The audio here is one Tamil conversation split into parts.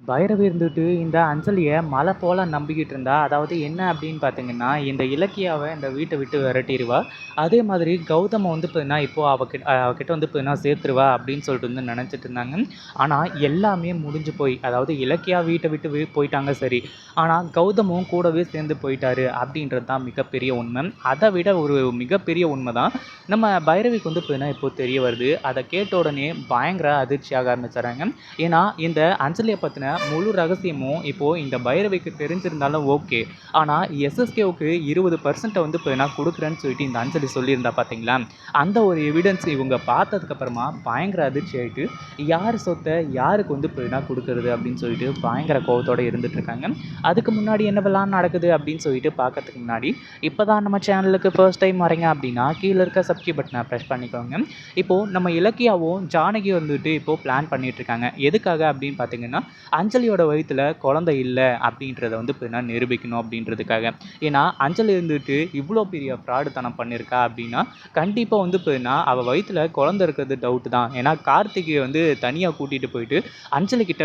பைரவி இருந்துட்டு இந்த அஞ்சலியை மலை போல நம்பிக்கிட்டு இருந்தா. அதாவது என்ன அப்படின்னு பார்த்தீங்கன்னா, இந்த இலக்கியாவை இந்த வீட்டை விட்டு விரட்டிடுவா அதே மாதிரி கௌதம வந்து பார்த்தீங்கன்னா, இப்போது அவகிட்ட அவகிட்ட வந்து பார்த்தீங்கன்னா சேர்த்துருவா அப்படின்னு சொல்லிட்டு வந்து நினச்சிட்டு இருந்தாங்க. ஆனால் எல்லாமே முடிஞ்சு போய் அதாவது இலக்கியா வீட்டை விட்டு போயிட்டாங்க சரி. ஆனால் கௌதமும் கூடவே சேர்ந்து போயிட்டாரு அப்படின்றது தான் மிகப்பெரிய உண்மை. அதை விட ஒரு மிகப்பெரிய உண்மை தான். நம்ம பைரவிக்கு வந்து பார்த்தீங்கன்னா, இப்போது தெரிய வருது. அதை கேட்ட உடனே பயங்கர அதிர்ச்சியாக ஆரம்பிச்சிடறாங்க ஏன்னா இந்த அஞ்சலியை பார்த்தினா பத்தின முழு ரகசியமும் இப்போது இந்த பைரவிக்கு தெரிஞ்சிருந்தாலும் ஓகே. ஆனால் எஸ்எஸ்கேவுக்கு 20% வந்து இப்போ நான் கொடுக்குறேன்னு சொல்லிட்டு இந்த அஞ்சலி சொல்லியிருந்தா பார்த்தீங்களா? அந்த ஒரு எவிடன்ஸ் இவங்க பார்த்ததுக்கப்புறமா பயங்கர அதிர்ச்சி ஆகிட்டு யார் சொத்தை யாருக்கு வந்து இப்போ நான் கொடுக்குறது அப்படின்னு சொல்லிட்டு பயங்கர கோவத்தோடு இருந்துகிட்ருக்காங்க அதுக்கு முன்னாடி என்னவெல்லாம் நடக்குது அப்படின்னு சொல்லிட்டு பார்க்கறதுக்கு முன்னாடி, இப்போ தான் நம்ம சேனலுக்கு ஃபர்ஸ்ட் டைம் வரீங்க அப்படின்னா, கீழே இருக்க சப்ஸ்கிரைப் பட்டனை ப்ரெஸ் பண்ணிக்கோங்க. இப்போது நம்ம இலக்கியாவும், ஜானகி வந்துட்டு இப்போது பிளான் பண்ணிகிட்ருக்காங்க இருக்காங்க. எதுக்காக அப்படின்னு பார்த்தீங்கன்னா, அஞ்சலியோட வயிற்றுல குழந்தை இல்லை அப்படின்றத வந்து பார்த்தீங்கன்னா நிரூபிக்கணும் அப்படின்றதுக்காக. ஏன்னா அஞ்சலி இருந்துட்டு இவ்வளோ பெரிய ஃப்ராடுத்தனம் பண்ணியிருக்கா அப்படின்னா, கண்டிப்பாக வந்து பார்த்தீங்கன்னா அவ வயிற்றுல குழந்தை இருக்கிறது டவுட் தான். ஏன்னா கார்த்திகை வந்து தனியாக கூட்டிகிட்டு போயிட்டு அஞ்சலி கிட்ட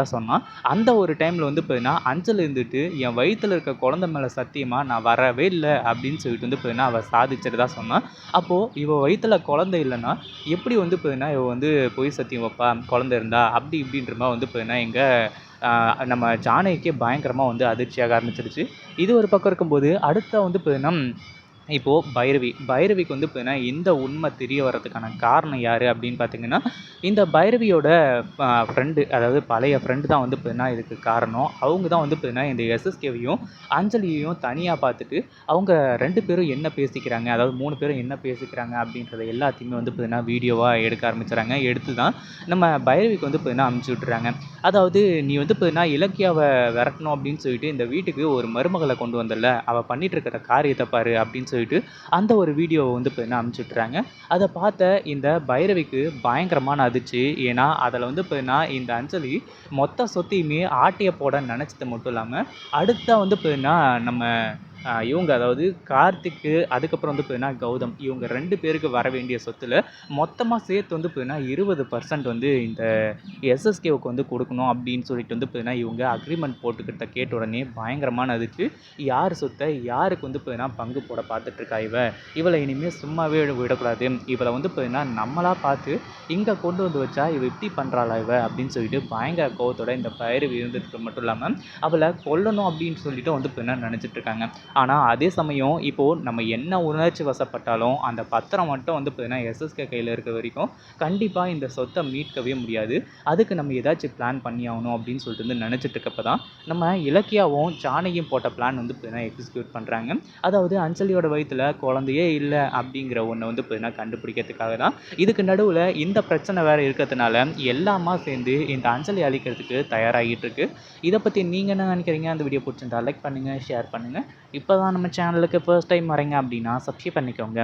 தான் சொன்னான். அந்த ஒரு டைமில் வந்து பார்த்தீங்கன்னா, அஞ்சலி இருந்துட்டு என் வயிற்றுல இருக்க குழந்தை மேலே சத்தியமாக நான் வரவே இல்லை அப்படின்னு சொல்லிட்டு வந்து பார்த்தீங்கன்னா, சாதிச்சுட்டு தான் சொன்னான் அப்போது இவ வயிற்றுல குழந்தை இல்லைன்னா எப்படி வந்து பார்த்தீங்கன்னா இவ வந்து பொய் சத்தியம் வைப்பா? குழந்தை இருந்தா அப்படி இப்படின்ற மாதிரி வந்து இப்போ எங்கள் நம்ம ஜானகிக்கே பயங்கரமாக வந்து அதிர்ச்சியாக ஆரம்பிச்சிருச்சு. இது ஒரு பக்கம் இருக்கும்போது, அடுத்த வந்து பார்த்திங்கன்னா இப்போது பைரவி. பைரவிக்கு வந்து பார்த்தீங்கன்னா, இந்த உண்மை தெரிய வர்றதுக்கான காரணம் யார் அப்படின்னு பார்த்தீங்கன்னா, இந்த பைரவியோட ஃப்ரெண்டு அதாவது பழைய ஃப்ரெண்டு தான் வந்து பார்த்தீங்கன்னா இதுக்கு காரணம். அவங்க தான் வந்து பார்த்தீங்கன்னா இந்த எஸ்எஸ்கேவையும், அஞ்சலியையும் தனியாக பார்த்துட்டு, அவங்க ரெண்டு பேரும் என்ன பேசிக்கிறாங்க, அதாவது மூணு பேரும் என்ன பேசிக்கிறாங்க அப்படின்றத எல்லாத்தையுமே வந்து பார்த்தீங்கன்னா வீடியோவாக எடுக்க ஆரம்பிச்சுறாங்க எடுத்து தான் நம்ம பைரவிக்கு வந்து பார்த்தீங்கன்னா அனுப்பிச்சு விட்டுறாங்க. அதாவது நீ வந்து பார்த்தீங்கன்னா இலக்கியாவை விரட்டணும் அப்படின்னு சொல்லிட்டு இந்த வீட்டுக்கு ஒரு மருமகளை கொண்டு வந்தல அவள் பண்ணிட்டு இருக்கிற காரியத்தை பாரு அப்படின்னு சொல்லிட்டு, அந்த ஒரு வீடியோவை வந்து பார்த்தீங்கன்னா என்ன அனுப்பிச்சுட்றாங்க அதை பார்த்த இந்த பைரவிக்கு பயங்கரமான அதிர்ச்சி. ஏன்னா அதில் வந்து பார்த்தீங்கன்னா இந்த அஞ்சலி மொத்த சொத்தையுமே ஆட்டிய போட நினச்சது மட்டும் இல்லாமல் அடுத்த வந்து பார்த்தீங்கன்னா நம்ம இவங்க அதாவது கார்த்திக்கு, அதுக்கப்புறம் வந்து பார்த்தீங்கன்னா கௌதம். இவங்க ரெண்டு பேருக்கு வர வேண்டிய சொத்துல மொத்தமாக சேர்த்து வந்து பார்த்தீங்கன்னா 20% வந்து இந்த எஸ்எஸ்கேவுக்கு வந்து கொடுக்கணும் அப்படின்னு சொல்லிட்டு வந்து பார்த்தீங்கன்னா, இவங்க அக்ரிமெண்ட் போட்டுக்கிட்ட கேட்ட உடனே பயங்கரமான அதுக்கு யார் சொத்தை யாருக்கு வந்து பார்த்தீங்கன்னா பங்கு போட பார்த்துட்ருக்கா இவ? இவளை இனிமேல் சும்மாவே விடக்கூடாது. இவளை வந்து பார்த்தீங்கன்னா நம்மளாக பார்த்து இங்கே கொண்டு வந்து வச்சா இவ இப்படி பண்ணுறாளா இவ? அப்படின்னு சொல்லிட்டு பயங்கர கோவத்தோட இந்த பயிர் இருந்ததுக்கு மட்டும் இல்லாமல் அவளை கொல்லணும் அப்படின்னு சொல்லிட்டு வந்து பார்த்தீங்கன்னா நினச்சிட்ருக்காங்க ஆனால் அதே சமயம் இப்போது நம்ம என்ன உணர்ச்சி வசப்பட்டாலும், அந்த பத்திரம் மட்டும் வந்து பார்த்திங்கன்னா எஸ்எஸ்கே கையில் இருக்க வரைக்கும், கண்டிப்பாக இந்த சொத்தை மீட்கவே முடியாது. அதுக்கு நம்ம ஏதாச்சும் பிளான் பண்ணியாகணும் அப்படின்னு சொல்லிட்டு வந்து நினச்சிட்டு இருக்கப்போ தான், நம்ம இலக்கியாவும், சாணையும் போட்ட பிளான் வந்து பார்த்திங்கன்னா எக்ஸிக்யூட் பண்ணுறாங்க அதாவது அஞ்சலியோட வயிற்றில் குழந்தையே இல்லை அப்படிங்கிற ஒன்றை வந்து பார்த்திங்கன்னா கண்டுபிடிக்கிறதுக்காக தான். இதுக்கு நடுவில் இந்த பிரச்சனை வேறு இருக்கிறதுனால, எல்லாமா சேர்ந்து இந்த அஞ்சலி அழிக்கிறதுக்கு தயாராகிட்டு இருக்கு. இதை பற்றி நீங்கள் என்ன நினைக்கிறீங்க? அந்த வீடியோ பிடிச்சிருந்தா லைக் பண்ணுங்கள் ஷேர் பண்ணுங்கள் இப்போ தான் நம்ம சேனலுக்கு ஃபர்ஸ்ட் டைம் வரீங்க அப்படின்னா சப்ஸ்கிரைப் பண்ணிக்கோங்க.